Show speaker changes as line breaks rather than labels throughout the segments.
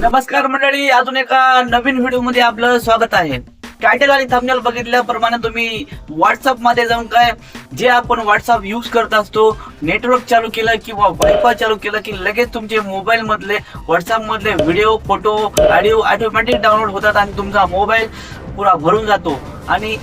नमस्कार मंडळी अजून एका नवीन व्हिडिओमध्ये आपलं स्वागत आहे. टायटल आणि थंबनेल बघितल्याप्रमाणे तुम्ही व्हॉट्सअपमध्ये जाऊन काय जे आपण व्हॉट्सअप यूज करत असतो नेटवर्क चालू केलं किंवा वायफाय चालू केलं की लगेच तुमचे मोबाईल मधले व्हॉट्सअप मधले video photo audio automatic download होतात आणि तुमचा मोबाईल पुरा भरून जातो. आणि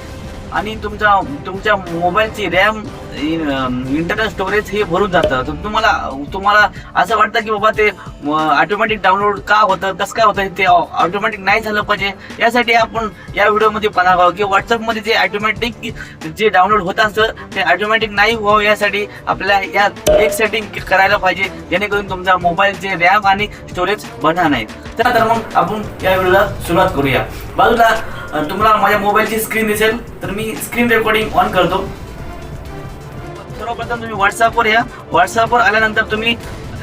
आणि तुमचा तुमच्या मोबाईलची रॅम इंटरनल स्टोरेज हे भरून जातं. तर तुम्हाला तुम्हाला असं वाटतं की बाबा ते ऑटोमॅटिक डाउनलोड का होतं कसं काय होतं ते ऑटोमॅटिक नाही झालं पाहिजे. यासाठी आपण या व्हिडिओमध्ये पाहणार की व्हॉट्सअपमध्ये जे ऑटोमॅटिक जे डाउनलोड होत असतं ते ऑटोमॅटिक नाही व्हावं यासाठी आपल्याला या एक सेटिंग करायला पाहिजे जेणेकरून तुमचा मोबाईलचे रॅम आणि स्टोरेज बनणार नाही तर तर मग आपण या व्हिडिओला सुरुवात करूया. बाजूला तुम्हाला माझ्या मोबाईलची स्क्रीन दिसेल. तर मी स्क्रीन रेकॉर्डिंग ऑन करतो. सर्वप्रथम तुम्ही व्हॉट्सअपवर या. व्हॉट्सअपवर आल्यानंतर तुम्ही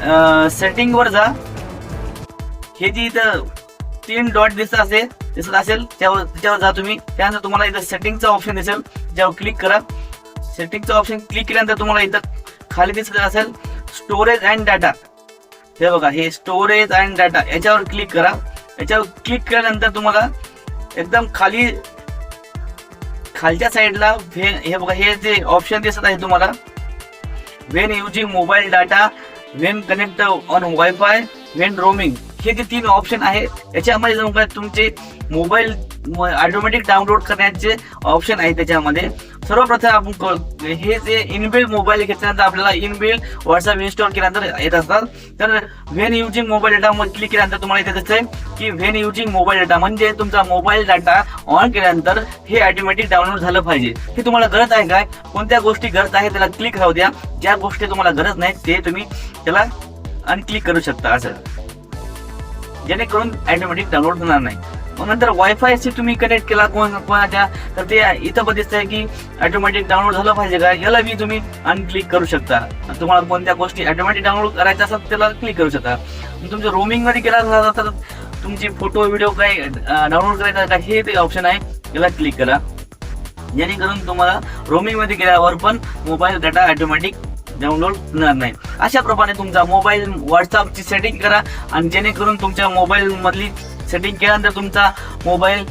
सेटिंग वर जा. हे जी इथं तीन डॉट दिसत असेल दिसत असेल त्यावर त्याच्यावर जा तुम्ही. त्यानंतर तुम्हाला इथं सेटिंगचा ऑप्शन दिसेल. ज्यावर क्लिक करा. सेटिंगचा ऑप्शन क्लिक केल्यानंतर तुम्हाला इथं खाली दिसत असेल स्टोरेज अँड डाटा हे बघा हे स्टोरेज अँड डाटा याच्यावर क्लिक करा. याच्यावर क्लिक केल्यानंतर तुम्हाला एकदम खाली खालच्या साईडला हे बघा हे जे ऑप्शन दिसत आहे तुम्हाला when using mobile data when connect on WiFi when roaming हे जे तीन ऑप्शन आहे याच्यामध्ये जाऊन काय तुमचे मोबाईल ऑटोमॅटिक डाउनलोड करण्याचे ऑप्शन आहे त्याच्यामध्ये. सर्वप्रथम आपण हे जे इनबिल्ड मोबाईल घेतल्यानंतर आपल्याला इनबिल्ड व्हॉट्सअप इन्स्टॉल केल्यानंतर येत असतात. तर when using mobile data click केल्यानंतर तुम्हाला इथे दिसतंय की व्हेन युजिंग मोबाईल डेटा म्हणजे तुमचा मोबाईल डाटा ऑन केल्यानंतर हे ऑटोमॅटिक डाउनलोड झालं पाहिजे. हे तुम्हाला गरज आहे काय कोणत्या गोष्टी गरज आहे त्याला क्लिक राहू द्या. ज्या गोष्टी तुम्हाला गरज नाही ते तुम्ही त्याला अनक्लिक करू शकता असं. जेणेकरून ऑटोमॅटिक डाउनलोड होणार नाही. मग नंतर वायफाय शी तुम्ही कनेक्ट केला कोण कोणाच्या तर ते इथं पण दिसतंय की ऑटोमॅटिक डाउनलोड झालं पाहिजे का? याला बी तुम्ही अनक्लिक करू शकता. तुम्हाला कोणत्या गोष्टी ऑटोमॅटिक डाउनलोड करायच्या असतात त्याला क्लिक करू शकता. तुमच्या रोमिंगमध्ये केला तर तुमची फोटो व्हिडिओ काय डाउनलोड करायचा का हे ते ऑप्शन आहे याला क्लिक करा. जेणेकरून तुम्हाला रोमिंगमध्ये गेल्यावर पण मोबाईल डाटा ऑटोमॅटिक डाउनलोड होणार नाही. अशा प्रमाणे तुमचा मोबाईल व्हॉट्सअपची सेटिंग करा आणि जेणेकरून तुमच्या मोबाईल मधली सेटिंग केल्यानंतर तुमचा मोबाईल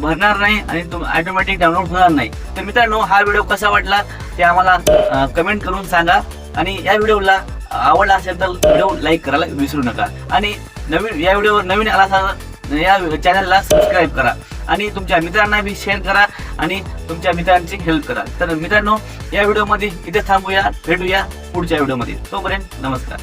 भरणार नाही आणि तुम ऑटोमॅटिक डाउनलोड होणार नाही. तर मित्रांनो हा व्हिडिओ कसा वाटला ते आम्हाला कमेंट करून सांगा. आणि या व्हिडिओला आवडला असेल तर व्हिडिओ लाईक करायला विसरू नका. आणि नवीन या व्हिडिओवर नवीन आला असाल या चॅनलला सबस्क्राईब करा. आणि तुमच्या मित्रांना बी शेअर करा आणि तुमच्या मित्रांची हेल्प करा. तर मित्रांनो या व्हिडिओमध्ये इथे थांबूया. भेटूया पुढच्या व्हिडिओमध्ये तोपर्यंत नमस्कार.